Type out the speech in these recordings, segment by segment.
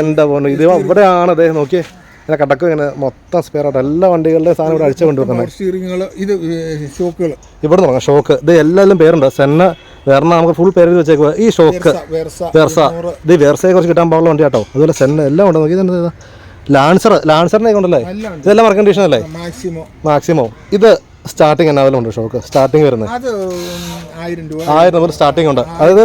എന്റെ പോന്നു ഇത് ഇവിടെയാണ് അദ്ദേഹം നോക്കിയേ. ഇങ്ങനെ കടക്കും ഇങ്ങനെ മൊത്തം സ്പെയർ ആയിട്ട് എല്ലാ വണ്ടികളുടെ സാധനം ഇവിടെ അഴിച്ചു കൊണ്ടുവരുന്നത് ഇത് ഷോക്കുകൾ ഇവിടെ തുടങ്ങാം ഷോക്ക്. ഇത് എല്ലാവരും പേരുണ്ട്. സെന്ന വേറെ നമുക്ക് ഫുൾ പേര് വെച്ചേക്കുക ഈ ഷോക്ക്. വേർസ ഇത് വേർസയെ കുറിച്ച് കിട്ടാൻ പാടുള്ള വണ്ടി കേട്ടോ. അതുപോലെ സെന്ന എല്ലാം ഉണ്ട്. നോക്കി ഇതെന്താ ലാൻസർ ലാൻസറിനെ കൊണ്ടല്ലേ ഇതെല്ലാം വർക്ക് കണ്ടീഷൻ അല്ലേ? മാക്സിമം മാക്സിമം ഇത് സ്റ്റാർട്ടിങ് എന്നാലും ഉണ്ട് ഷോക്ക്. സ്റ്റാർട്ടിങ് വരുന്നത് അത് ആയിരം രൂപ. ആയിരം മുതൽ സ്റ്റാർട്ടിങ് ഉണ്ട്. അതായത്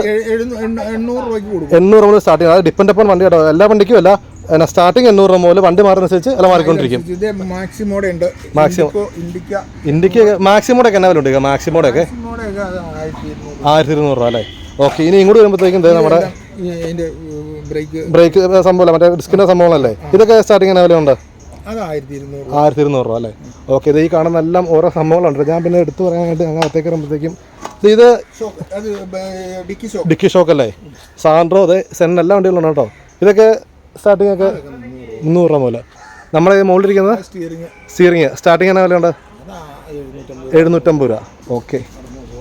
എണ്ണൂറ് രൂപയ്ക്ക് കൊടുക്കും. എണ്ണൂറ് മുതൽ സ്റ്റാർട്ടിങ് അത് ഡിപ്പെൻഡ് അപ്പോൾ വണ്ടി കേട്ടോ. എല്ലാ വണ്ടിക്കും അല്ല എന്നാ സ്റ്റാർട്ടിങ് എണ്ണൂറ് രൂപ മുതൽ വണ്ടി മാറുന്നതനുസരിച്ച് എല്ലാം മാറിക്കൊണ്ടിരിക്കും. ഇത് മാക്സിമോടെ ഉണ്ട്. മാക്സിമോ. ഇൻഡിക്ക. ഇന്ത്യയ്ക്ക് മാക്സിമോടെ ഒക്കെ എന്നാ വില ഉണ്ട് മാക്സിമോടെ ഒക്കെ. ആയിരത്തി ഇരുന്നൂറ്. രൂപ അല്ലേ? ഓക്കെ ഇനി ഇങ്ങോട്ട് വരുമ്പോഴത്തേക്കും നമ്മുടെ ബ്രേക്ക്. ബ്രേക്ക് സംഭവമല്ല മറ്റേ ഡിസ്കിന്റെ സംഭവമല്ലേ ഇതൊക്കെ സ്റ്റാർട്ടിംഗ് എന്നാ ഉണ്ട്. അത് ആയിരത്തി ഇരുന്നൂറ് ആയിരത്തി ഇരുന്നൂറ് രൂപ അല്ലേ? ഓക്കെ ഇത് ഈ കാണുന്ന എല്ലാം ഓരോ സംഭവങ്ങളുണ്ട്. ഞാൻ പിന്നെ എടുത്തു പറയാനായിട്ട് ഞങ്ങൾ അകത്തേക്ക് വരുമ്പോഴത്തേക്കും ഇത് ഡിക്കി ഷോക്ക്. അല്ലേ? സാൻഡ്രോ അതെ സെൻ എല്ലാ വണ്ടികളുണ്ട് കേട്ടോ. ഇതൊക്കെ സ്റ്റാർട്ടിങ് ഒക്കെ മുന്നൂറ് രൂപ മുതൽ നമ്മുടെ മുകളിലിരിക്കുന്നത്? സ്റ്റിയറിങ് സ്റ്റാർട്ടിംഗ് സ്റ്റാർട്ടിങ് എന്നാ വിലയുണ്ട്? എഴുന്നൂറ്റമ്പത് രൂപ. ഓക്കെ.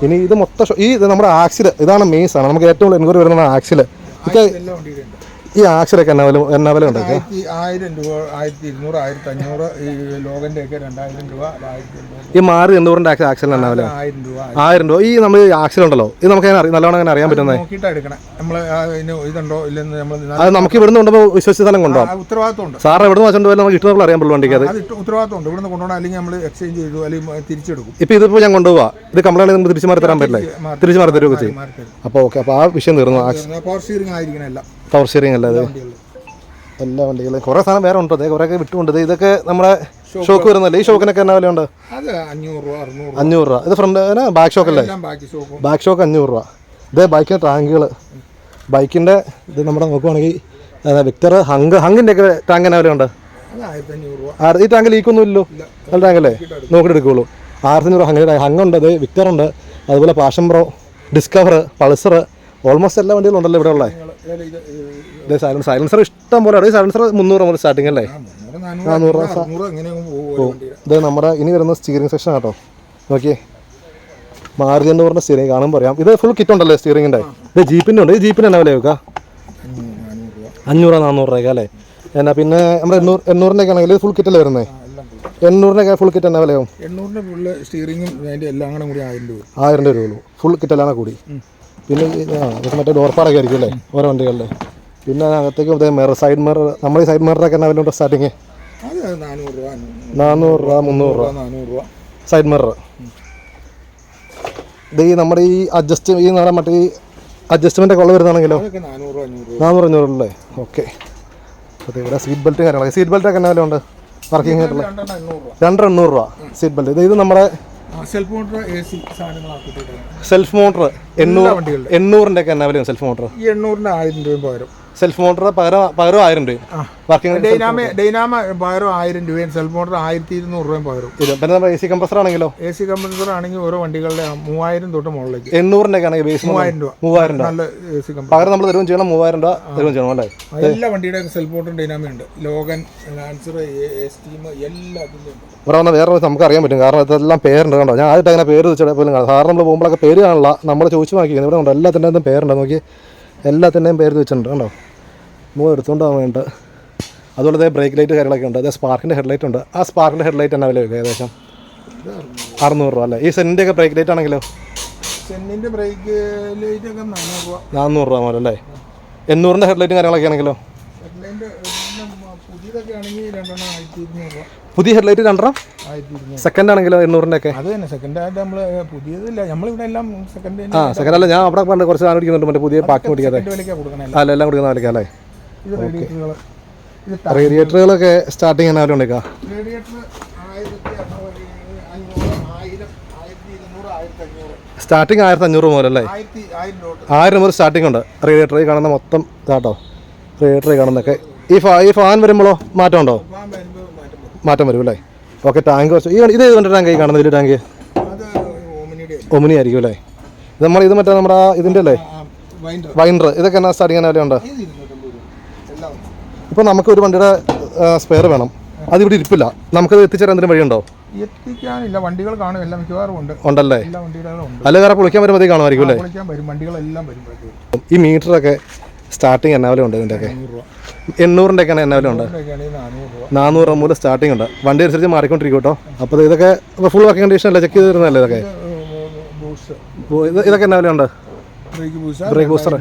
ഇനി ഇത് മൊത്തം ഈ ഇത് നമ്മുടെ ആക്സിൽ ഇതാണ് മെയിൻ സാധനം. നമുക്ക് ഏറ്റവും കൂടുതൽ എൻക്വയറി വരുന്നത് ആക്സിൽ ഈ ആക്ഷരൊക്കെ എന്നാ വില എന്നാ വില ഉണ്ട് ആയിരത്തി ആയിരം രൂപ ആയിരത്തി ഇരുന്നൂറ് ആയിരത്തി അഞ്ഞൂറ് ഈ ലോകന്റെ ഒക്കെ രണ്ടായിരം രൂപ ആയിരത്തി ഈ മാറി എണ്ണൂറിന്റെ ആക്സിൽ ആക്സിൽ എന്നാ വില ആയിരം രൂപ ആയിരം. രൂപ. ഈ നമ്മൾ ഈ ഉണ്ടല്ലോ ഇത് നമുക്ക് അറിയാം? നല്ലോണം അങ്ങനെ അറിയാൻ പറ്റുന്നത് നോക്കിയിട്ട് എടുക്കണം. നമ്മൾ ഇതിന് ഇതുണ്ടോ ഇല്ലെന്ന് നമ്മൾ അത് നമുക്ക് ഇവിടുന്ന് കൊണ്ടുപോകുമ്പോൾ വിശ്വസിച്ച സ്ഥലം കൊണ്ടുപോകാം ഉത്തരവാദിത്വം ഉണ്ട് സാർ എവിടെ വെച്ചിട്ട് പോയാലും നമുക്ക് ഇഷ്ടമുള്ള അറിയാൻ പറ്റുള്ളൂ വണ്ടിക്ക് അത് ഉത്തരവാദിത്വം ഉണ്ട് ഇവിടുന്ന് കൊണ്ടുപോകണം അല്ലെങ്കിൽ നമ്മൾ എക്സ്ചേഞ്ച് ചെയ്തു അല്ലെങ്കിൽ തിരിച്ചെടുക്കും. ഇപ്പൊ ഇതിപ്പോ ഞാൻ കൊണ്ടുപോവാ. ഇത് കംപ്ലൈന്റ് നമുക്ക് തിരിച്ചു മാറി തരാൻ പറ്റില്ല? തിരിച്ചു മാറി തരുമൊക്കെ ചെയ്യും. അപ്പോൾ ഓക്കെ അപ്പോൾ ആ വിഷയം തീർന്നു. പവർ സ്റ്റിയറിംഗ് ആയിരിക്കണം എല്ലാം. പവർ സ്റ്റിയറിംഗ് അല്ലേ അത്? എല്ലാ വണ്ടികളും. കുറേ സാധനം വേറെ ഉണ്ട്? അതെ കുറേയൊക്കെ വിട്ടുകൊണ്ട് ഇതൊക്കെ നമ്മുടെ ഷോക്ക് വരുന്നല്ലേ? ഈ ഷോക്കിനൊക്കെ എന്നാ വില ഉണ്ട്? അഞ്ഞൂറ് രൂപ ഇത് ഫ്രണ്ട് ബാക്ക് ഷോക്ക് അല്ലേ? ബാക്കി ഷോക്കും അഞ്ഞൂറ് രൂപ. ഇതേ ബൈക്കിന്റെ ടാങ്കുകൾ ബൈക്കിന്റെ ഇത് നമ്മുടെ നോക്കുവാണെങ്കിൽ വിക്ടർ ഹങ്ക് ഹങ്ങിന്റെ ഒക്കെ ടാങ്ക് എന്നാ വിലയുണ്ട് ഈ ടാങ്ക് ലീക്കൊന്നും ഇല്ലല്ലോ. നല്ല ടാങ്കല്ലേ നോക്കിയിട്ട് എടുക്കുള്ളൂ. ആയിരത്തി അഞ്ഞൂറ് ഹങ്ങിന്റെ ഹങ്ങുണ്ട് അത് വിക്ടർ ഉണ്ട്. അതുപോലെ Passion Pro Discover Pulsar almost എല്ലാ വണ്ടികളും ഉണ്ടല്ലോ ഇവിടെ ഉള്ളത് ഇത് സൈലൻസർ സൈലൻസർ ഇഷ്ടം പോലെ ഉണ്ട്. സൈലൻസർ മുന്നൂറ് മുതൽ സ്റ്റാർട്ടിംഗ് അല്ലേ? നാനൂറ് ഇത് നമ്മുടെ ഇനി വരുന്ന സ്റ്റിയറിംഗ് സെക്ഷൻ ആട്ടോ. നോക്കിയേ. മാരുതി എന്ന് പറഞ്ഞ സ്റ്റിയറിംഗ് കാണുമ്പോൾ പറയാം ഇത് ഫുൾ കിറ്റ് ഉണ്ടല്ലേ സ്റ്റിയറിംഗിന്റെ ഇത് ജീപ്പിന്റെ ഉണ്ട്. ഈ ജീപ്പിന് എന്നാ വില വെക്കുക ഉം, രൂപ അഞ്ഞൂറ് നാനൂറ് രൂപ അല്ലേ? എന്നാ പിന്നെ നമ്മുടെ എണ്ണൂറ് എണ്ണൂറിന്റെ ഒക്കെ ആണെങ്കിൽ ഫുൾ കിറ്റല്ലേ വരുന്നത് ഒക്കെ ഫുൾ കിറ്റ് എന്നാ വിലയാവും എണ്ണൂറിന്റെ ഫുള്ള് സ്റ്റിയറിംഗും എല്ലാം കൂടെ ആയിരം രൂപ ആയിരം രൂപ ഫുൾ കിറ്റ് എല്ലാം കൂടി പിന്നെ ഇതൊക്കെ മറ്റേ ഡോർപ്പാടൊക്കെ ആയിരിക്കും അല്ലേ? ഓരോ വണ്ടികളിലെ പിന്നെ അകത്തേക്ക് മിറർ സൈഡ് മിറർ നമ്മുടെ ഈ സൈഡ് മിററൊക്കെ എന്നാ വില സ്റ്റാർട്ടിങ് നാനൂറ് രൂപ മുന്നൂറ് രൂപ നാനൂറ് രൂപ. സൈഡ് മിറർ ഇത് ഈ നമ്മുടെ ഈ അഡ്ജസ്റ്റ് ഈ നേരം മറ്റേ ഈ അഡ്ജസ്റ്റ്മെന്റ് ഒക്കെ ഉള്ള വരുന്നതാണെങ്കിലോ? നാനൂറ് അഞ്ഞൂറ് അല്ലേ ഓക്കെ അതെ ഇവിടെ സീറ്റ് ബെൽറ്റ് കാര്യങ്ങളൊക്കെ. സീറ്റ് ബെൽറ്റ് ഒക്കെ എന്നാ വില ഉണ്ട് വർക്കിംഗ് ആയിട്ടുള്ള? രണ്ടെണ്ണൂറ് രൂപ. സീറ്റ് ബെൽറ്റ് ഇത് ഇത് നമ്മുടെ സെൽഫ് മോട്ടർ എ സി സാധനങ്ങളാക്കിയിട്ട് സെൽഫ് മോട്ടർ എണ്ണൂറ്. എണ്ണൂറിന്റെ ഒക്കെ എന്നാ വരും സെൽഫ് മോട്ടർ ഈ എണ്ണൂറിന്റെ ആയിരം രൂപയും പകരം. സെൽഫ് മോട്ടർ പകരം പകരം ആയിരം രൂപ. വർക്കിംഗ് ഡൈനാമ ഡൈനാമ പകരം ആയിരം രൂപയും സെൽഫ് മോട്ടർ ആയിരത്തി ഇരുന്നൂറ് രൂപയും പകരം. ഇത് പിന്നെ നമ്മുടെ എ സി കംപ്രസർ ആണെങ്കിലോ? എ സി കമ്പ്രസർ ആണെങ്കിൽ ഓരോ വണ്ടികളുടെ മൂവായിരം തൊട്ട് മുകളിലേക്ക്. എണ്ണൂറിന്റെ ഒക്കെ ആണെങ്കിൽ ബേസ് മൂവായിരം രൂപ. മൂവായിരം രൂപ. നല്ല എ സി കമ്പ്രസർ പകരം നമ്മൾ തരുവും ചെയ്യണം മൂവായിരം രൂപ തരുവും ചെയ്യണം അല്ലേ? എല്ലാ വണ്ടിയുടെ സെൽഫ് മോട്ടറും ഡൈനാമ ഉണ്ട്. ലോഗൻ ലാൻസർ എസ്റ്റീം ഉണ്ട്. ഇവിടെ വന്ന വേറെ നമുക്ക് അറിയാൻ പറ്റും. കാരണം ഇതെല്ലാം പേരുണ്ട് കണ്ടോ? ഞാൻ ആദ്യമായിട്ട് അങ്ങനെ പേര് വെച്ചിട്ട് പോലും കാണാം സാറിന് നമ്മൾ പോകുമ്പോഴൊക്കെ പേര് കാണില്ല നമ്മൾ ചോദിച്ചു നോക്കി ഇവിടെ ഉണ്ട്. എല്ലാത്തിന്റെ പേരുണ്ട്. നോക്കി. എല്ലാത്തിന്റെയും പേര് വെച്ചിട്ടുണ്ട് കണ്ടോ? മൂന്ന് എടുത്തുകൊണ്ട് പോകാൻ വേണ്ട അതുപോലെ അതേ ബ്രേക്ക് ലൈറ്റ് കാര്യങ്ങളൊക്കെ ഉണ്ട്. അതേ സ്പാർക്കിന്റെ ഹെഡ്ലൈറ്റ് ഉണ്ട്. ആ സ്പാർക്കിന്റെ ഹെഡ്ലൈറ്റ് എന്നാ വില വയ്ക്കുക ഏകദേശം. അറുന്നൂറ് രൂപ അല്ലേ? ഈ സെന്റിന്റെ ഒക്കെ ബ്രേക്ക് ലൈറ്റ് ആണെങ്കിലോ? സെന്റിന്റെ ബ്രേക്ക് ലൈറ്റ് ഒക്കെ നാനൂറ് രൂപ. മുതൽ അല്ലേ? എണ്ണൂറിന്റെ ഹെഡ്ലൈറ്റും കാര്യങ്ങളൊക്കെ ആണെങ്കിലോ? പുതിയ ഹെഡ്ലൈറ്റ് രണ്ടെണ്ണം? സെക്കൻഡ് ആണെങ്കിലോ എണ്ണൂറിന്റെ ഒക്കെ? അത് തന്നെ. സെക്കൻഡ് ആയിട്ട് നമ്മൾ പുതിയതില്ല. നമ്മളിവിടെ എല്ലാം സെക്കൻഡ് ആ സെക്കൻഡ് അല്ല. ഞാൻ അവിടെ പണ്ട് കുറച്ച് സാധനം മറ്റേ പുതിയ പാക്ക് വിലയ്ക്കാണ് അല്ല എല്ലാം കൊടുക്കുന്ന അല്ലേ? ഇത് റേഡിയേറ്ററുകൾ ഇത് റേഡിയേറ്ററുകളൊക്കെ സ്റ്റാർട്ടിങ് എന്നാ ഉണ്ടേക്കാ റേഡിയേറ്റർ സ്റ്റാർട്ടിങ് ആയിരത്തി അഞ്ഞൂറ് മുതലല്ലേ ആയിരം മുതൽ സ്റ്റാർട്ടിംഗ് ഉണ്ട്. റേഡിയേറ്റർ ഈ കാണുന്ന മൊത്തം ഇതാട്ടോ. റേഡിയേറ്റർ ഈ കാണുന്നൊക്കെ ഈ ഫാ ഈ ഫാൻ വരുമ്പോഴോ മാറ്റം ഉണ്ടോ? മാറ്റം വരും. അല്ലേ? ഓക്കെ ടാങ്ക് കുറച്ച്. ഈ ഇത് ഏത് ടാങ്ക് ഈ കാണുന്നതിൽ വലിയ ടാങ്ക് ഒമിനി ആയിരിക്കും. അല്ലേ? ഇത് നമ്മൾ ഇത് മറ്റേ നമ്മുടെ ഇതിന്റെ അല്ലേ? വൈൻഡർ ഇതൊക്കെ എന്നാ സ്റ്റാർട്ടിങ് എന്നാ ഉണ്ട്. ഇപ്പോൾ നമുക്ക് ഒരു വണ്ടിയുടെ സ്പെയർ വേണം. അതിവിടെ ഇരിപ്പില്ല. നമുക്കത് എത്തിച്ചേരാൻ എന്തെങ്കിലും വഴിയുണ്ടോ? എത്തിക്കാനില്ല. വണ്ടികൾ കാണും. എല്ലാം മിക്കവാറും ഉണ്ട്. ഉണ്ടല്ലേ? എല്ലാ വണ്ടികളും ഉണ്ട്. അല്ല വേറെ പൊളിക്കാൻ വരുമ്പോഴത്തേക്ക് കാണുമായിരിക്കും അല്ലേ? വിളിക്കാൻ വരും. വണ്ടികളെല്ലാം വരുമ്പോഴത്തേക്ക് ഈ മീറ്ററൊക്കെ സ്റ്റാർട്ടിങ് എന്നാ വില ഉണ്ട് ഇതിന്റെയൊക്കെ എണ്ണൂറിന്റെ ഒക്കെ എന്നാ വില ഉണ്ട് നാനൂറ് രൂപ. മുതൽ സ്റ്റാർട്ടിംഗ് ഉണ്ട്. വണ്ടി അനുസരിച്ച് മാറിക്കൊണ്ടിരിക്കും കേട്ടോ. അപ്പോൾ ഇതൊക്കെ ഫുൾ വർക്കിംഗ് കണ്ടീഷൻ അല്ലേ? ചെക്ക് ചെയ്ത് തരുന്നല്ലേ ഇതൊക്കെ? ഇതൊക്കെ എന്നാ വില ഉണ്ട് ബ്രേക്ക് ബൂസ്റ്റ് ബ്രേക്ക് ബൂസ്റ്റർ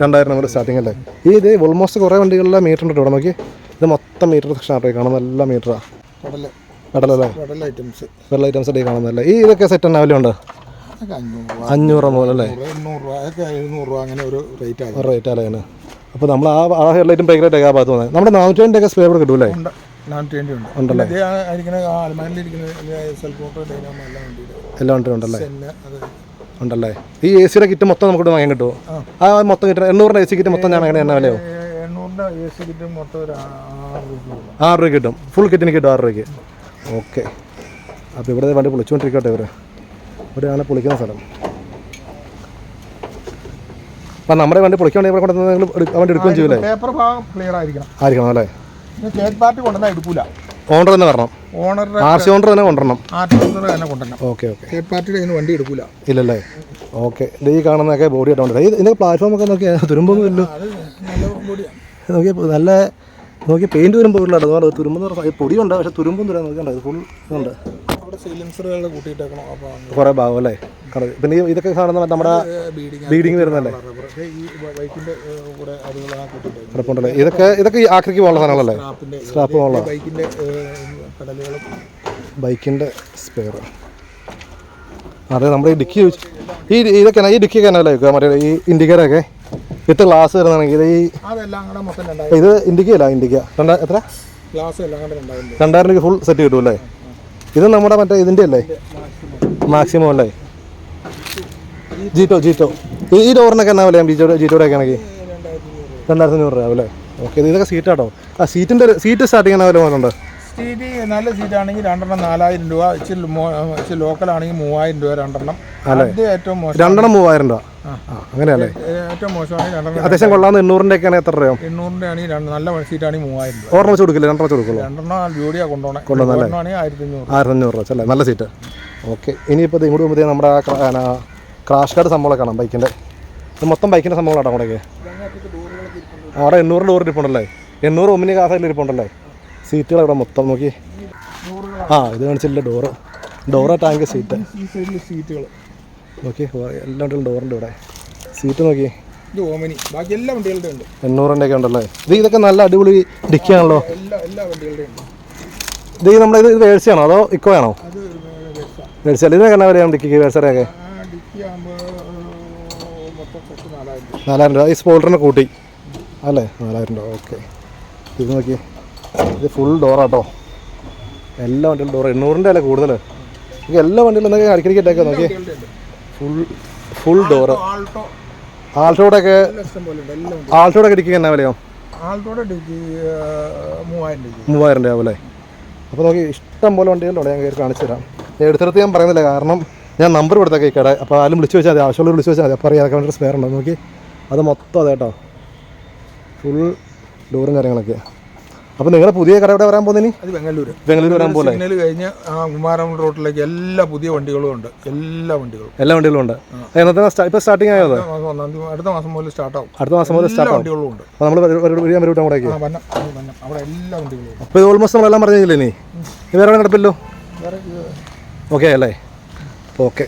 രണ്ടായിരം നമ്പർ സ്റ്റാർട്ടിംഗ് അല്ലേ? ഈ ഇത് ഓൾമോസ്റ്റ് കുറേ വണ്ടികളിലെ മീറ്റർ ഉണ്ട് ഇവിടെ നോക്കി ഇത് മൊത്തം മീറ്റർ സെക്ഷൻ ആട്ടോ കാണുന്ന എല്ലാ മീറ്ററാണ് കടല കടലല്ലേ കടല ഐറ്റംസ് വെള്ള ഐറ്റംസ് ആയിട്ട് കാണുന്നല്ലേ ഈ ഇതൊക്കെ സെറ്റ് തന്നെ വില ഉണ്ട്? അതൊക്കെ അഞ്ഞൂറ് അങ്ങനെ ഒരു റേറ്റ് റേറ്റ് അല്ലേ അപ്പോൾ നമ്മൾ ആ ആ ബ്രേക്ക് ലൈറ്റ് ആ ഭാഗത്ത് പോകുന്നത് നമ്മുടെ നാനൂറ്റി ഒക്കെ സ്പെയർ കൂടെ കിട്ടൂലേ? ഉണ്ടല്ലേ? എല്ലാം ഉണ്ട് എല്ലാം ഉണ്ട് ഉണ്ടല്ലേ ഉണ്ടല്ലേ? ഈ എ സിയുടെ കിറ്റ് മൊത്തം നമുക്ക് വാങ്ങാൻ കിട്ടുമോ ആ. മൊത്തം കിട്ടും. എണ്ണൂറിന്റെ എ സി കിറ്റ് മൊത്തം ഞാൻ എങ്ങനെ എന്നാ വിലയോ ഏ- എണ്ണൂറിന്റെ എ സി കിറ്റ് മൊത്തം ഒരു ആറ് രൂപ കിട്ടും. ഫുൾ കിറ്റിന് കിട്ടും. ആറ് രൂപയ്ക്ക്. ഓക്കെ അപ്പോൾ ഇവിടെ വണ്ടി പൊളിച്ചുകൊണ്ടിരിക്കട്ടെ ഇവർ ഇവിടെയാണ് പൊളിക്കുന്ന സ്ഥലം. അപ്പം നമ്മുടെ വണ്ടി പൊളിക്കാൻ വേണ്ടി ഇവിടെ കൊണ്ടുവന്ന് വണ്ടി എടുക്കുകയും ചെയ്യില്ലേ പേപ്പർ ഭാഗം ക്ലിയർ ആയിരിക്കണം. ആയിരിക്കണം അല്ലേ? തേർഡ് പാർട്ടി കൊണ്ടുവന്നാൽ എടുക്കൂല. ഓണർ തന്നെ വരണം. ഓണറുടെ ആർ സി ഓണർ തന്നെ കൊണ്ടുവരണം. ആർട്ടിസ്റ്റ് തന്നെ കൊണ്ടുവരണം. ഓക്കെ ഓക്കെ തേർഡ് പാർട്ടിയുടെ നിന്ന് വണ്ടി എടുക്കൂല. ഇല്ലല്ലേ? ഓക്കെ ഇത് ഈ കാണുന്നതൊക്കെ ബോഡി ആയിട്ടുണ്ട്. ഇത് ഇതിന്റെ പ്ലാറ്റ്ഫോം ഒക്കെ നോക്കിയാൽ തുരുമ്പൊന്നും ഇല്ലല്ലോ അത് നല്ല ബോഡിയാണ് നോക്കിയാൽ നല്ല നോക്കി പെയിന്റ് വരുമ്പോൾ ഉള്ളത് അതുപോലെ തുരുമ്പെന്ന് പറഞ്ഞാൽ പൊടിയുണ്ട് പക്ഷേ തുരുമ്പൊന്നും ഇത് ഫുൾ ഇതുണ്ട്. കുറേ ഭാഗം അല്ലേ? പിന്നെ ഇതൊക്കെ കാണുന്ന നമ്മുടെ ബീഡിങ് വരുന്നല്ലേ കിടപ്പുണ്ടല്ലേ ഇതൊക്കെ ഇതൊക്കെ ആക്രിക്ക് പോകുന്ന സാധനങ്ങളല്ലേ? സ്ക്രാപ്പ് ബൈക്കിന്റെ ബൈക്കിന്റെ പെടലുകളും സ്പെയർ അതെ നമ്മുടെ ഈ ഡിക്കി ചോദിച്ചു ഈ ഇതൊക്കെ ഈ ഡിക്കി ഒക്കെ വില മറ്റേ ഈ ഇൻഡിക്കേറ്ററൊക്കെ വിത്ത് ഗ്ലാസ് വരുന്നതാണെങ്കിൽ ഇത് ഈ ഇത് ഇൻഡിക്കയല്ല ഇൻഡിക്ക രണ്ടാ എത്ര? രണ്ടായിരം രൂപ. ഫുൾ സെറ്റ് കിട്ടും അല്ലേ? ഇത് നമ്മുടെ മറ്റേ ഇതിന്റെ അല്ലേ? മാക്സിമം അല്ലേ ജീറ്റോ ജീറ്റോ. ഈ ഡോറിനൊക്കെ എന്നാ വിലയാണ് ജീറ്റോ ജീറ്റോടെ ഒക്കെ ആണെങ്കിൽ രണ്ടായിരത്തി അഞ്ഞൂറ് രൂപ അല്ലേ? ഓക്കെ ഇതൊക്കെ സീറ്റാട്ടോ ആ സീറ്റിന്റെ സീറ്റ് സ്റ്റാർട്ടിങ് എന്നാ വില പോകുന്നുണ്ട് സീറ്റ് നല്ല സീറ്റാണെങ്കിൽ രണ്ടെണ്ണം നാലായിരം രൂപ. ഇച്ചിരി ലോക്കൽ ആണെങ്കിൽ മൂവായിരം രൂപ രണ്ടെണ്ണം. അത് ഏറ്റവും മോശം രണ്ടെണ്ണം മൂവായിരം രൂപ. അങ്ങനെയല്ലേ? ഏറ്റവും മോശമാണെങ്കിൽ രണ്ടെണ്ണം അത്യാവശ്യം കൊള്ളാന്ന് എണ്ണൂറിന്റെ ഒക്കെ ആണെങ്കിൽ എത്ര രൂപ എണ്ണൂറിന്റെ ആണെങ്കിൽ രണ്ട് നല്ല സീറ്റാണെങ്കിൽ മൂവായിരം രൂപ. ഓർമ്മ വെച്ച് കൊടുക്കില്ല? രണ്ടെണ്ണം വെച്ച് കൊടുക്കുള്ളൂ. രണ്ടെണ്ണം ജോഡിയാ കൊണ്ടുപോകണം ആയിരത്തി അഞ്ഞൂറ് ആയിരത്തി അഞ്ഞൂറ് രൂപ അല്ലേ? നല്ല സീറ്റ് ഓക്കെ ഇനിയിപ്പോൾ ഇങ്ങോട്ട് പോകുമ്പോഴത്തേക്ക് നമ്മുടെ ക്രാഷ് കാർഡ് സംഭവങ്ങളൊക്കെ കാണാം ബൈക്കിന്റെ ഇത് മൊത്തം ബൈക്കിന്റെ സംഭവങ്ങളാണ് അങ്ങോട്ടേക്ക്. അവിടെ എണ്ണൂറ് ഡോർ ഇരിപ്പുണ്ടല്ലേ? എണ്ണൂറ് ഒമ്മിനി കാസയിൽ ഇരിപ്പുണ്ടല്ലേ? സീറ്റുകൾ ഇവിടെ മൊത്തം നോക്കി. ആ ഇത് കാണിച്ചില്ല ഡോറ്? Dora tank seat? സീറ്റുകൾ നോക്കി എല്ലാ വണ്ടികളും ഡോറുണ്ട് ഇവിടെ. സീറ്റ് നോക്കി. ഇത് ഓമനി. ബാക്കി എല്ലാ വണ്ടികളുടെ ഉണ്ട്. എണ്ണൂറിന്റെ ഒക്കെ ഉണ്ടല്ലേ? ഇത് ഇതൊക്കെ നല്ല അടിപൊളി ഡിക്കിയാണല്ലോ? എല്ലാ എല്ലാ വണ്ടികളുടെ ഉണ്ട്. ഇത് നമ്മുടെ ഇത് വേഴ്സിയാണോ അതോ ഇക്കോ ആണോ വേഴ്സ. ഇതിനൊക്കെ എന്നാ വരെയാണ് ഡിക്കിക്ക് രൂപ. നാലായിരം രൂപ. ഈ സ്പോൾട്ടറിനെ കൂട്ടി. അല്ലേ? നാലായിരം രൂപ. ഓക്കെ. ഇത് നോക്കി. ഇത് ഫുൾ ഡോറാട്ടോ എല്ലാ വണ്ടികളും ഡോർ എണ്ണൂറിന്റെ അല്ലേ കൂടുതൽ എനിക്ക് എല്ലാ വണ്ടികളും എന്തൊക്കെ അടിക്കടിക്ക് ഇട്ടേക്കാം നോക്കി. ഫുൾ ഫുൾ ഡോർ ആൾട്ടോ ആൾട്ടോടൊക്കെ ആൾട്ടോടൊക്കെ ഇടിക്കുക എന്നാ വിലയോ മൂവായിരം രൂപ അല്ലേ? അപ്പോൾ നോക്കി ഇഷ്ടം പോലെ വണ്ടികളുണ്ട് ഞാൻ കയറി കാണിച്ചു തരാം. ഞാൻ എടുത്തെടുത്ത് ഞാൻ പറയുന്നില്ല കാരണം ഞാൻ നമ്പർ കൊടുത്തേക്ക് ഈ കട. അപ്പോൾ ആരും വിളിച്ച് വെച്ചാൽ മതി. ആവശ്യമുള്ള വിളിച്ച് വെച്ചാൽ മതി. അപ്പോൾ അറിയാതെ വേണ്ടി സ്പെയർ ഉണ്ടോ. നോക്കി അത് മൊത്തം അതേട്ടോ ഫുൾ ഡോറും കാര്യങ്ങളൊക്കെ. അപ്പോൾ നിങ്ങളുടെ പുതിയ കട എവിടെ വരാൻ പോകുന്നതിന് അത് ബംഗളൂരു. ബംഗളൂരു വരാൻ പോലെ സിഗ്നൽ കഴിഞ്ഞ് ആ കുമാരം റോട്ടിലേക്ക് എല്ലാ പുതിയ വണ്ടികളും ഉണ്ട്. എല്ലാ വണ്ടികളും. എല്ലാ വണ്ടികളും ഉണ്ട്. എന്നത്തെ ഇപ്പോൾ സ്റ്റാർട്ടിങ് ആയത് അടുത്ത മാസം മുതൽ സ്റ്റാർട്ട് ആവും. അടുത്ത മാസം മുതൽ സ്റ്റാർട്ട് വണ്ടികളും ഉണ്ട്. അപ്പോൾ നമ്മൾ വരാൻ വരും വന്നം അവിടെ എല്ലാ വണ്ടികളും അപ്പോൾ ഇത് ഓൾമോസ്റ്റ് നമ്മളെല്ലാം പറഞ്ഞില്ലേ ഇനി? ഇനി വേറെ നടപ്പില്ലോ കിടപ്പില്ലോ ഓക്കെ അല്ലേ? ഓക്കെ